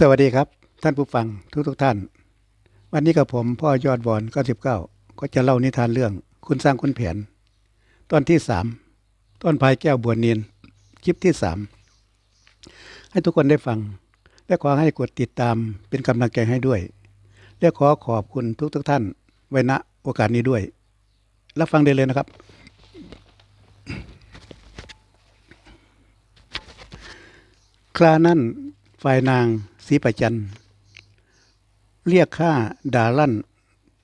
สวัสดีครับ ท่านผู้ฟังทุกทุกท่าน วันนี้กับผมพ่อยอดบอล99ก็จะเล่านิทานเรื่องคุณสร้างคุณแผน ตอนที่3ต้นพายแก้วบัวเนียนคลิปที่3ให้ทุกคนได้ฟัง และขอให้กดติดตามเป็นกำลังใจให้ด้วย และขอขอบคุณทุกทุกท่าน ไว้ณโอกาสนี้ด้วย รับฟังได้เลยนะครับครานั้นฝ่ายนาง ศรีประจันเรียกข้าด่าลั่น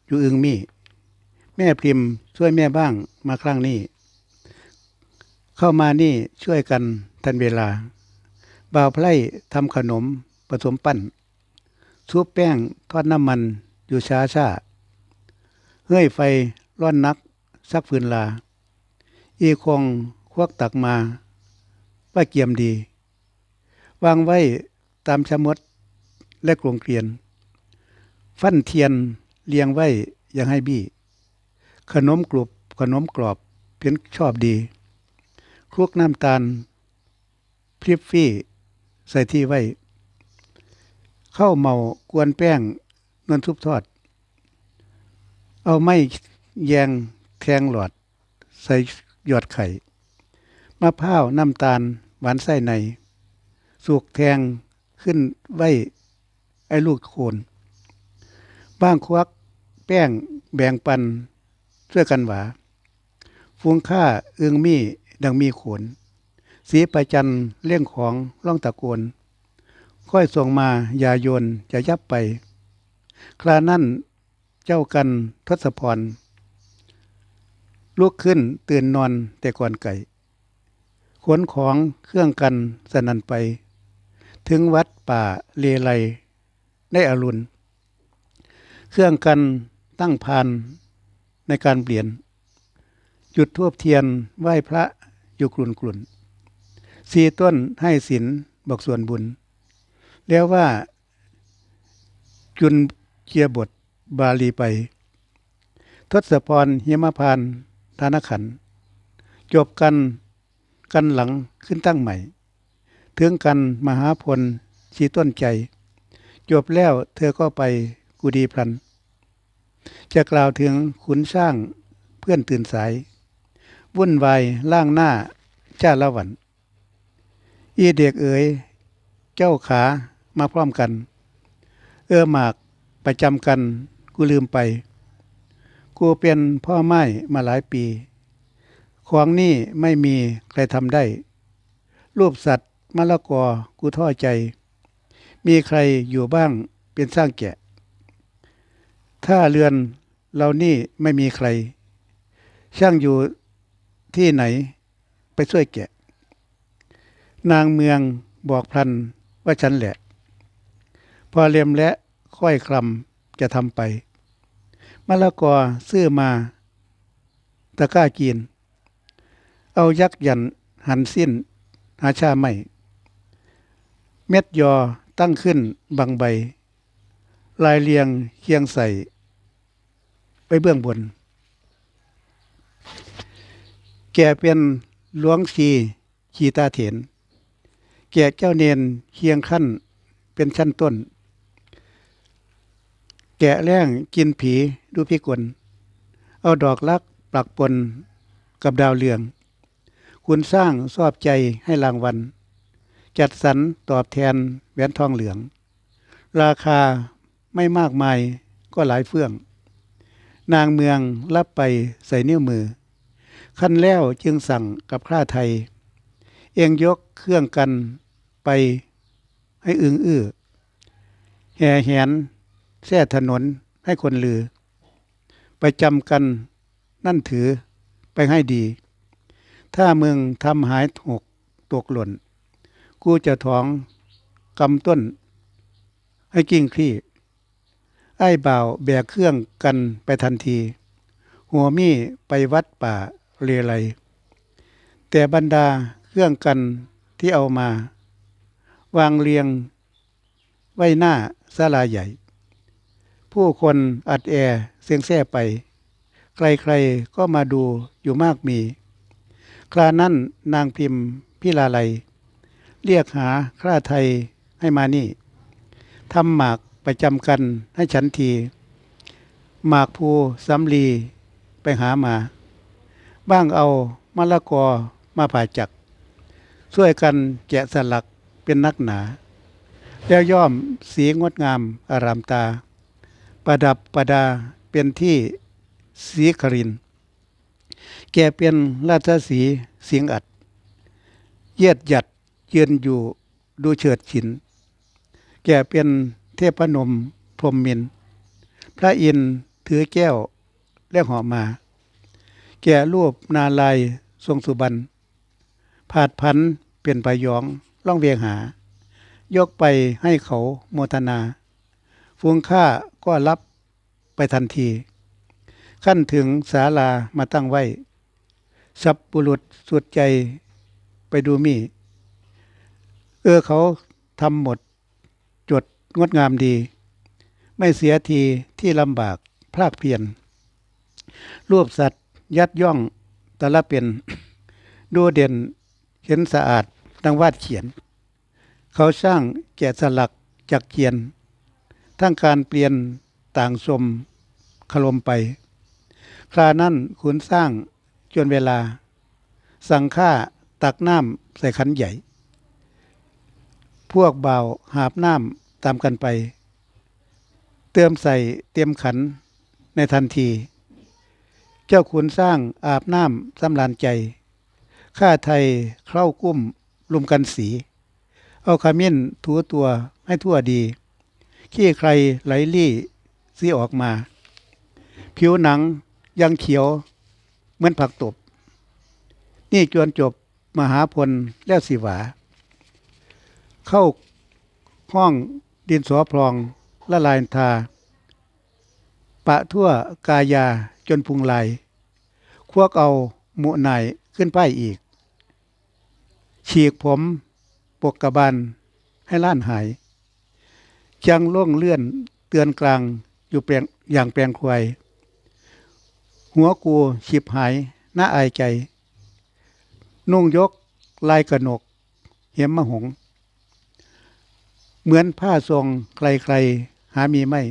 อยู่อึงมี่ แม่พิมพ์ช่วยแม่บ้างมาครั้งนี้ เข้ามานี่ช่วยกันทันเวลา บ่าวไพร่ทำขนมผสมปั้นซุปแป้งทอดน้ำมันอยู่ช้าช้าเฮ้ยไฟร้อนนักซักฟืนลา อีคงควักตักมา ว่าเกียมดี วางไว้ตามชะมด และกรงเกลียน ฟันเทียนเลียงไว้ยังให้บี้ ขนมกรุบขนมกรอบเพียนชอบดีคลุกน้ำตาล พริบฟี่ ใส่ที่ไว้เข้าวเมากวนแป้งนวลทุบทอด เอาไม้แยงแทงหลอด ใส่หยอดไข่มะพร้าวน้ำตาลหวานไส้ใน สุกแทงขึ้นไว้ ไอ้ลูกโคนบ้างควักแป้งแบ่งปันเสื้อกันหวาฟูงข้าเอืองมี่ดังมีขน สีประจันเลี่ยงของล่องตะโกน ค่อยส่งมาอย่าโยนจะยับไป ครานั่นเจ้ากันทศพร ลุกขึ้นตื่นนอนแต่ก่อนไก่ขนของเครื่องกันสนันไป ถึงวัดป่าเลไล ได้อรุณ เครื่องกันตั้งพานในการเปลี่ยน จุดทูบเทียนไหว้พระอยู่กลุ่นกลุ่นสี่ต้นให้ศีลบอกส่วนบุญ แล้วว่าจุนเกียบทบาลีไป ทศพรเฮมพานธนขัน จบกันกันหลังขึ้นตั้งใหม่ ถึงกันมหาพลชีต้นใจ จบแล้วเธอก็ไปกูดีพลัน จะกล่าวถึงขุนสร้างเพื่อนตื่นสาย วุ่นวายล่างหน้าจ้าละวัน อีเด็กเอ๋ย เจ้าขามาพร้อมกัน เออหมากประจำกันกูลืมไป กูเป็นพ่อไม้มาหลายปี ของนี่ไม่มีใครทำได้ รูปสัตว์มะละกอกูท้อใจ มีใครอยู่บ้างเป็นสร้างแกะ ถ้าเรือนเรานี่ไม่มีใคร ช่างอยู่ที่ไหนไปช่วยแกะ นางเมืองบอกพลันว่าฉันแหละ พอเลียมและค่อยคลำจะทำไปมะละกอซื้อมาตะก้ากิน เอายักษ์ยันหันสิ้น หาชาไม่ เม็ดยอตั้งขึ้นบางใบ ลายเรียงเคียงใส่ไปเบื้องบน แกเป็นหลวงชีขีตาเถน แก่เจ้าเนนเคียงขั้นเป็นชั้นต้น แกะแรงกินผีดูพิกล เอาดอกลักปลักปนกับดาวเรือง คุณสร้างชอบใจให้รางวัล จัดสรรตอบแทนแหวนทองเหลือง ราคาไม่มากมายก็หลายเฟื่อง นางเมืองรับไปใส่นิ้วมือ ขั้นแล้วจึงสั่งกับข้าไทย เองยกเครื่องกันไปให้อึงอื้อแห่แหนแท่ถนนให้คนลือ ไปจำกันนั่นถือไปให้ดี ถ้าเมืองทำหายหกตกหล่น กูจะถองกำต้น ให้กิ่งคลี่ไอ้บ่าวแบกเครื่องกันไปทันที หัวมี่ไปวัดป่าเรไลแต่บรรดาเครื่องกันที่เอามา วางเรียง ไว้หน้าศาลาใหญ่ ผู้คนอัดแอเสียงแซ่ไป ใครๆก็มาดูอยู่มากมี ครานั้นนางพิมพ์พิลาไล เรียกหาคราไทยให้มานี่ทำหมากประจำกันให้ฉันที หมากภูสำลีไปหามา บ้างเอามะละกอมาผ่าจัก ช่วยกันแกะสลักเป็นนักหนา แล้วย่อมสีงดงามอารามตา ประดับประดาเป็นที่สีคริน แกเป็นราชสีห์สิงอัด เยียดหยัด ยืนอยู่ดูเฉิดฉิน แกเป็นเทพนมพรหมมิน พระอินทร์ถือแก้วและหอมา แก่รูปนาลายทรงสุบรรณผาดพันเป็นปยองล่องเวียงหา ยกไปให้เขาโมทนาฟูงข้าก็รับไปทันที ขั้นถึงศาลามาตั้งไว้สับบุรุษสุดใจไปดูมี่ เออเขาทำหมดจดงดงามดี ไม่เสียทีที่ลำบากพลากเพียรรูปสัตว์ยัดย่องแต่ละเป็นดูเด่นเห็นสะอาดดังวาดเขียน เขาสร้างแกะสลักจากเขียน ทั้งการเปลี่ยนต่างสมคลมไป ครานั้นขุนสร้างจนเวลา สั่งข้าตักน้ำใส่ขันใหญ่ พวกเบาวหาบน้ำตามกันไป เติมใส่เตรียมขันในทันที เจ้าขุนสร้างอาบน้ำสำลานใจ ข้าไทยเข้ากุ้มลุมกันสี เอาขมิ้นถูตัวให้ทั่วดี ขี้ใครไหลลี่ซีออกมา ผิวหนังยังเขียวเหมือนผักตบ นี่จวนจบมหาพลแล้วสิหวา เข้าห้องดินสอพรองละลายทา ปะทั่วกายาจนพุงไหลควักเอาหมุไหนขึ้นป้ายอีก ฉีกผมปกกระบาลให้ล้านหายจังล่วงเลื่อนเตือนกลางอยู่แปลงอย่างแปลงควายหัวกูฉิบหายหน่าอายใจ นุ่งยกลายกระหนก เหียมมะหง เหมือนผ้าทรงใครๆหามีไม่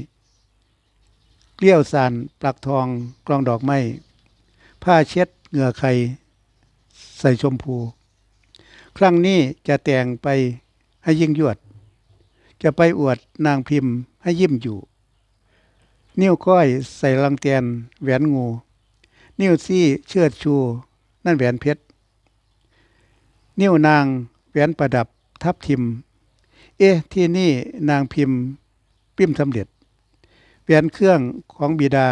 เกลี้ยวสานปลักทองกรองดอกไม้ผ้าเช็ดเหงื่อใครใส่ชมพู ครั้งนี้จะแต่งไปให้ยิ่งยวด จะไปอวดนางพิมพ์ให้ยิ้มอยู่ นิ้วก้อยใส่ลังเตียนแหวนงู นิ้วซี่เชิดชู นั่นแหวนเพชร นิ้วนางแหวนประดับทับทิม เอ๊ะที่นี่นางพิมพ์ปิ้มสำเร็จแหวนเครื่องของบิดา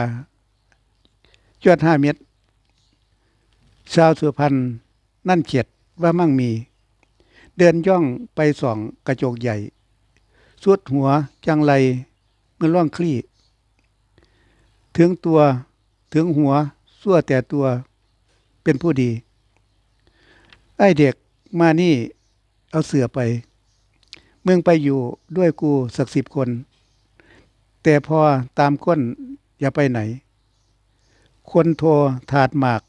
จวดห้าเม็ดชาวสุพรรณนั่นเขียดว่ามั่งมี เดินย่องไปส่องกระจกใหญ่ สุดหัวจังไรเมื่อล่องคลี่ ถึงตัวถึงหัวสั่วแต่ตัวเป็นผู้ดี ไอ้เด็กมานี่เอาเสือไป มึงไปอยู่ด้วยกูสักสิบคน แต่พอตามก้นอย่าไปไหน คนโทรถาดหมาก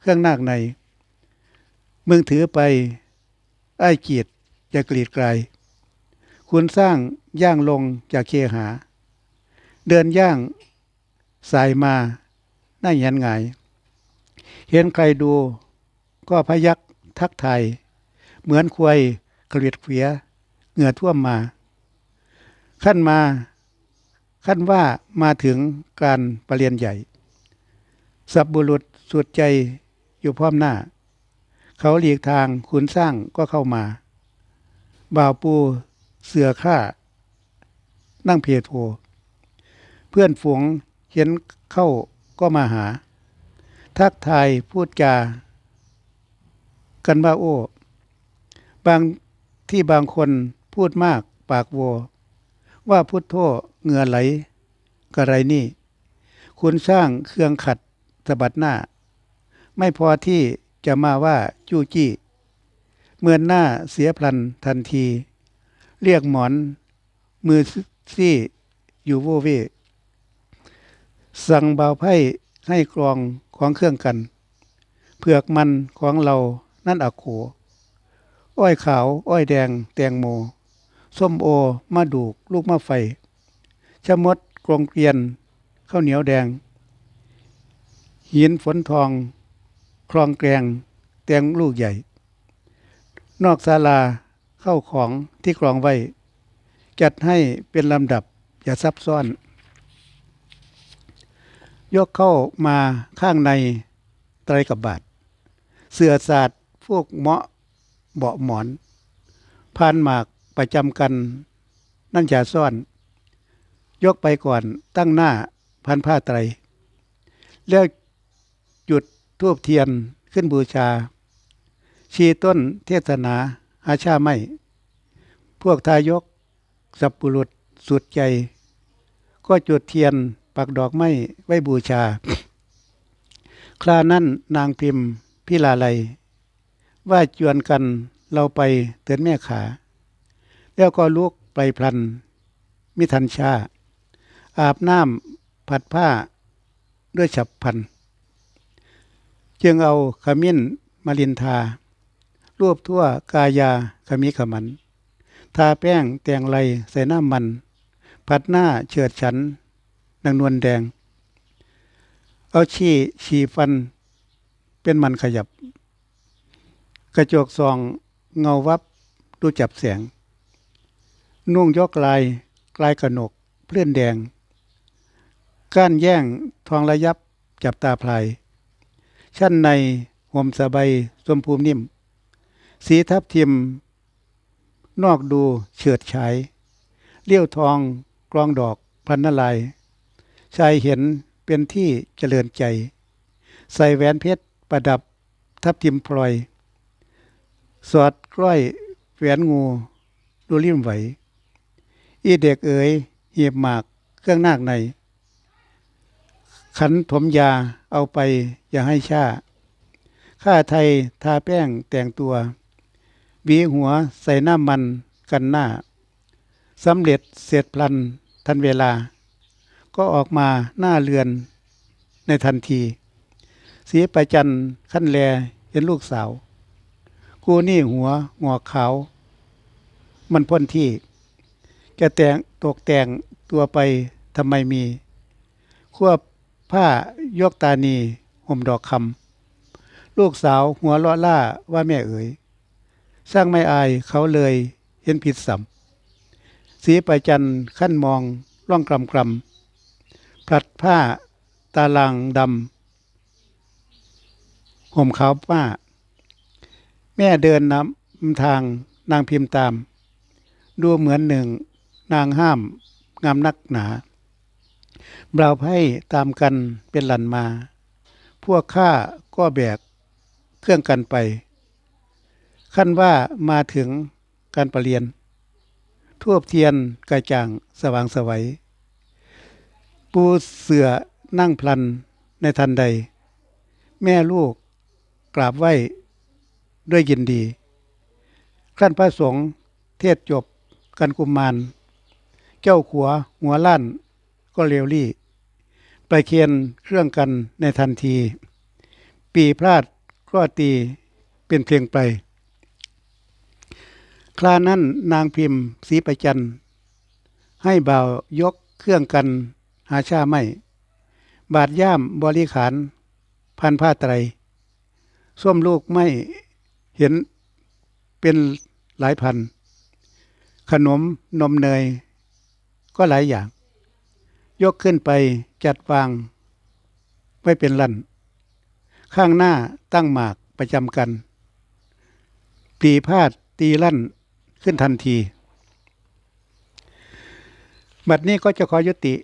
เครื่องนาคใน มึงถือไป ไอ้เกียรติจะกรีดไกล คุณสร้างย่างลงจากเคหา เดินย่างสายมาหน้ายันงายเห็นใครดูก็พยักทักไทย เหมือนควยกรีดเฟีย งื่อท่วมมา ขั้นมาขั้นว่ามาถึงการประเรียนใหญ่ สับบุรุษสุดใจอยู่พร้อมหน้า เขาหลีกทางขุนสร้างก็เข้ามา บ่าวปูเสือข้านั่งเพโท เพื่อนฝูงเห็นเข้าก็มาหา ทักทายพูดจา กันว่าโอ้ บางที่บางคน พูดมากปากโว ว่าพุทโธเหงื่อไหลกระไรนี่ คุณสร้างเครื่องขัดสะบัดหน้า ไม่พอที่จะมาว่าจู้จี้ เมื่อนหน้าเสียพลันทันที เรียกหมอน มือซี่อยู่โวเว สั่งเบาไพ่ให้กรองของเครื่องกัน เผือกมันของเรานั่นอะโข อ้อยขาว อ้อยแดง แตงโม ส้มโอมาดูก ลูกมะไฟ ชะมด กรงเกลียน ข้าวเหนียวแดง หินฝนทอง คลองแกง แตงลูกใหญ่ นอกศาลาเข้าของที่กรองไว้ จัดให้เป็นลำดับอย่าซับซ้อน ยกเข้ามาข้างในไตรกับบาทเสือศาสตร์พวกเมาะเบาะหมอนพานหมาก ประจำกันนั่นอย่าซ่อน ยกไปก่อนตั้งหน้าพันผ้าไตร แล้วจุดทูบเทียนขึ้นบูชา ชีต้นเทศนาอาชาไม่ พวกทายก สับปุรุษสุดใจ ก็จุดเทียนปักดอกไม้ไว้บูชา ครานั้นนางพิมพ์พิลาไลยว่าจวนกันเราไปเตือนแม่ขา แล้วก็ลุกไปพลัน มิทันชา อาบน้ำผัดผ้าด้วยฉับพัน จึงเอาขมิ้นมาลินทา รวบทั่วกายาขมิขมัน ทาแป้งแต่งไรใส่น้ำมัน ผัดหน้าเฉิดฉันนางนวลแดง เอาชี้ฉีฟัน เป็นมันขยับ กระจกซองเงาวับดูจับแสง นุ่งยกลายกลายกระหนกเพื่อนแดง ก้านแย่งทองระยับจับตาพลายชั้นในห่มสบายสมภูมินิ่ม สีทับทิม นอกดูเฉิดฉาย เลี้ยวทองกรองดอกพันนลาย ชายเห็นเป็นที่เจริญใจ ใส่แหวนเพชรประดับทับทิมพลอย สอดกล้อยแหวนงู ดูริมไหว อีเด็กเอ๋ยเหียบหมากเครื่องนาคใน ขันถมยาเอาไปอย่าให้ชาข้าไทยทาแป้งแต่งตัวหวีหัวใส่น้ำมันกันหน้าสำเร็จเสร็จพลันทันเวลา ก็ออกมาหน้าเรือนในทันทีสีประจันขั้นแลเห็นลูกสาว กูนี่หัวงอกขาว มันพ้นที่ แกแต่งตกแต่งตัวไปทำไมมีควบผ้ายกตานีห่มดอกคำลูกสาวหัวเลาะล่าว่าแม่เอ๋ยสร้างไม่อายเขาเลยเห็นผิดสัมสีไปจันขั้นมองร่องกลำกลำพลัดผ้าตาลางดำห่มขาวป้า แม่เดินนำทางนางพิมพ์ตาม ดูเหมือนหนึ่ง นางห้าม งามนักหนาเบราวไพ่ตามกันเป็นหลันมา พวกข้าก็แบกเครื่องกันไป ขั้นว่ามาถึงการประเรียนทั่วเทียนกระจ่างสว่างสวัย ปูเสือนั่งพลันในทันใด แม่ลูกกราบไหว้ด้วยยินดีขั้นพระสงฆ์เทศจบกันกุมมาร เจ้าขัวหัวล้านก็เร็วรี่ ไปเคียนเครื่องกันในทันที ปีพลาดก็ตีเป็นเพลงไป คลานั้นนางพิมพ์สีประจัน ให้บ่าวยกเครื่องกันหาชาไม่ บาดย่ามบริขาร พันผ้าไตร ส้มลูกไม่เห็นเป็นหลายพัน ขนมนมเนย ก็หลายอย่าง ยกขึ้นไปจัดวาง ไว้เป็นลั่นข้างหน้าตั้งหมากประจำกันปีพาดตีลั่นขึ้นทันที บัดนี้ก็จะขอยุติ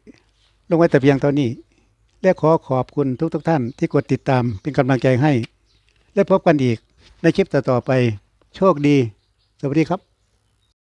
ลงไว้แต่เพียงเท่านี้ และขอขอบคุณทุกทท่านที่กดติดตามเป็นกำลังใจให้ และพบกันอีกในคลิปต่อๆไป โชคดี สวัสดีครับ